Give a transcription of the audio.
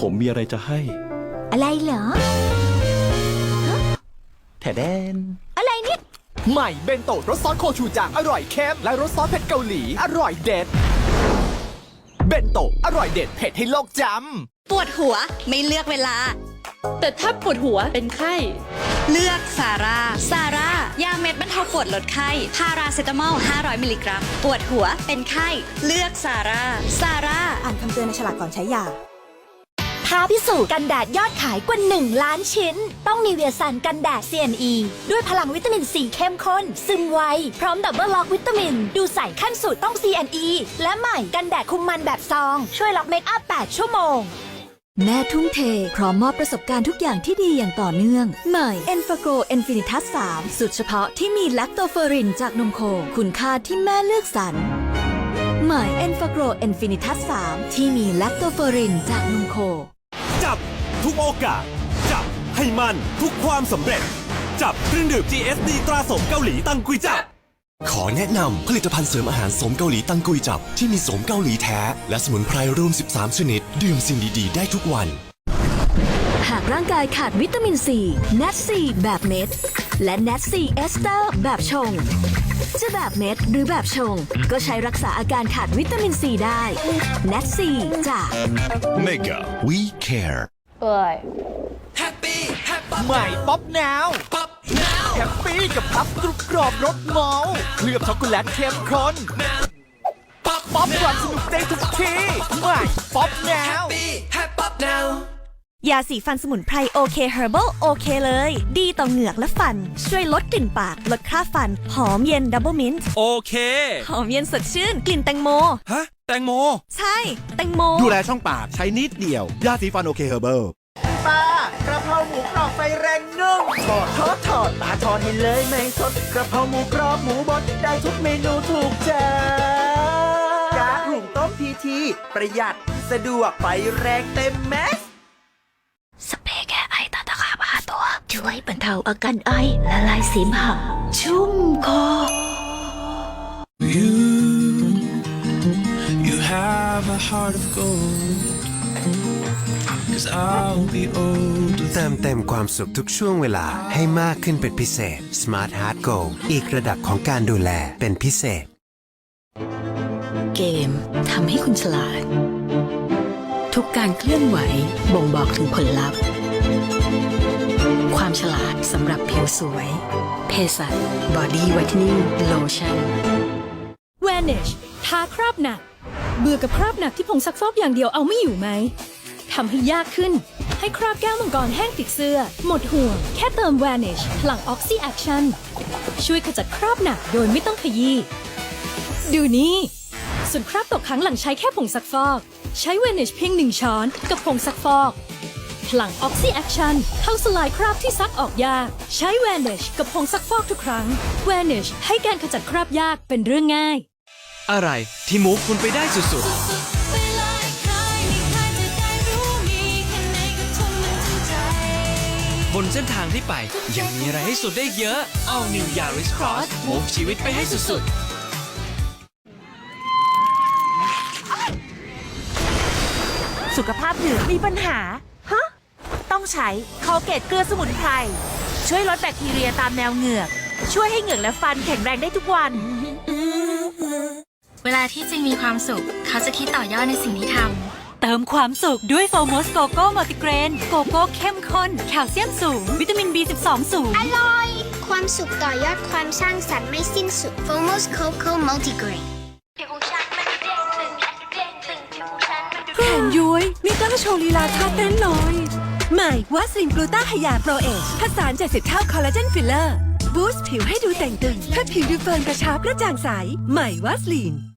ผมมีอะไรจะให้ อะไรเหรอ แถแดน อะไรเนี่ย ใหม่เบนโตะรสซอสโคชูจังอร่อยเค็มและรสซอสเผ็ดเกาหลี อร่อยเด็ด เบนโตะอร่อยเด็ดเผ็ดให้โลกจำปวดหัวไม่เลือกเวลา แต่ถ้าปวดหัวเป็นไข้ เลือกซาร่าซาร่ายาเม็ดบรรเทาปวดลดไข้ พาราเซตามอล 500 มิลลิกรัม ปวดหัวเป็นไข้ เลือกซาร่าซาร่า อ่านคำเตือนในฉลากก่อนใช้ยา ท้าพิสูจน์กันแดดยอดขายกว่า 1 ล้านชิ้น ต้องมีเวียสันกันแดด CNE ด้วยพลังวิตามินซีเข้มข้น ซึมไว พร้อมดับเบิลล็อกวิตามิน ดูใส่ขั้นสุดต้อง CNE และใหม่กันแดดคุมมันแบบซอง ช่วยล็อกเมคอัพ 8 ชั่วโมง แม่ทุ่มเท พร้อมมอบประสบการณ์ทุกอย่างที่ดีอย่างต่อเนื่อง ใหม่ e n f a g r o Infinitas 3สุดเฉพาะที่มีแลคโตเฟอรินจากนมโค คุณค่าที่แม่เลือกสรรใหม่ e n f a g r o Infinitas 3ที่มีแลคโตเฟอรินจากนมโค จับทุกโอกาส จับให้มันทุกความสำเร็จ จับเครื่องดื่ม GSD ตราสมเกาหลีตังกุยจับ ขอแนะนำผลิตภัณฑ์เสริมอาหารสมเกาหลีตังกุยจับที่มีสมเกาหลีแท้ และสมุนไพรรวม 13 ชนิด ดื่มสิ่งดีๆ ได้ทุกวัน หากร่างกายขาดวิตามินซี n a t ซีแบบเม็ด และ n a t ซีเอสเตอร์แบบชง จะแบบเม็ดหรือแบบชง ก็ใช้รักษาอาการขาดวิตามินซีได้ n a t ซีจาก Mega We Care เอ้ยใหม่ป๊อปนาวป๊อปนาวแฮปปี้กับพับกรุบกรอบรสเมาส์เคลือบช็อกโกแลตเข้มข้นป๊อปป๊อปความสนุกได้ทุกที่ใหม่ป๊อปนาว ยาสีฟันสมุนไพรโอเคเฮอร์เบิลโอเคเลย ดีต่อเหงือกและฟัน ช่วยลดกลิ่นปาก ลดคราบฟัน หอมเย็นดับเบิลมินต์โอเค หอมเย็นสดชื่น กลิ่นแตงโม ฮะ แตงโม ใช่ แตงโม ดูแลช่องปากใช้นิดเดียว ยาสีฟันโอเคเฮอร์เบิลตากระเพราหมูกรอบไฟแรงนึ่งทอดทอดทอดตาทอดให้เลยไม่สดกระเพราหมูกรอบหมูบดได้ทุกเมนูถูกใจกากหุงต้มทีทีประหยัดสะดวกไฟแรงเต็มแม็กซ์ สเปรย์แก้ไอตาตะขาบหาตัว ช่วยบรรเทาอาการไอและลายเสมหะชุ่มคอ You, you have a heart of gold. Cause I'll be old เติมเต็มความสุขทุกช่วงเวลาให้มากขึ้นเป็นพิเศษ Smart Heart Go อีกระดับของการดูแลเป็นพิเศษ เกมทำให้คุณฉลาด ทุกการเคลื่อนไหวบ่งบอกถึงผลลัพธ์ ความฉลาดสำหรับผิวสวย เพสัช Body Whitening Lotion Vanish ทาคราบหนัก เบื่อกับคราบหนักที่ผงซักฟอกอย่างเดียวเอาไม่อยู่ไหมทำให้ยากขึ้น ให้คราบแก้วมังกรแห้งติดเสื้อ หมดห่วง แค่เติม Vanish พลัง Oxy Action ช่วยขจัดคราบหนักโดยไม่ต้องขยี้ดูนี่ส่วนคราบตกค้างหลังใช้แค่ผงซักฟอก ใช้ Vanish เพียงหนึ่งช้อน กับผงซักฟอก พลัง Oxy Action เข้าสลายคราบที่ซักออกยาก ใช้ Vanish กับผงซักฟอกทุกครั้ง Vanish ให้การขจัดคราบยากเป็นเรื่องง่าย อะไรที่มูฟคุณไปได้สุดๆ บนเส้นทางที่ไปยังมีอะไรให้สุดได้เยอะ All New Yaris Cross มูฟชีวิตไปให้สุดๆสุขภาพเหงือกมีปัญหาฮะ ต้องใช้คอเกตเกลือสมุนไพร ช่วยลดแบคทีเรียตามแนวเหงือก ช่วยให้เหงือกและฟันแข็งแรงได้ทุกวัน เวลาที่จริงมีความสุข เขาจะคิดต่อยอดในสิ่งที่ทำ เติมความสุขด้วยโฟมอสโกโก้มัลติเกรน โกโก้เข้มข้น แคลเซียมสูง วิตามิน B12 สูง อร่อย ความสุขต่อยอดความสร้างสรรค์ไม่สิ้นสุด Fomos Coco Multigrain แขนย้วยมีต้องโชว์ลีลาท่าเต้นหน่อย ใหม่วัสลินกลูต้าไฮยาโปรเอชผสาน70 เท่าคอลลาเจนฟิลเลอร์ บูสต์ผิวให้ดูแต่งตึงเพื่อผิวดูเฟิร์มกระชับกระจ่างใส ใหม่วัสลิน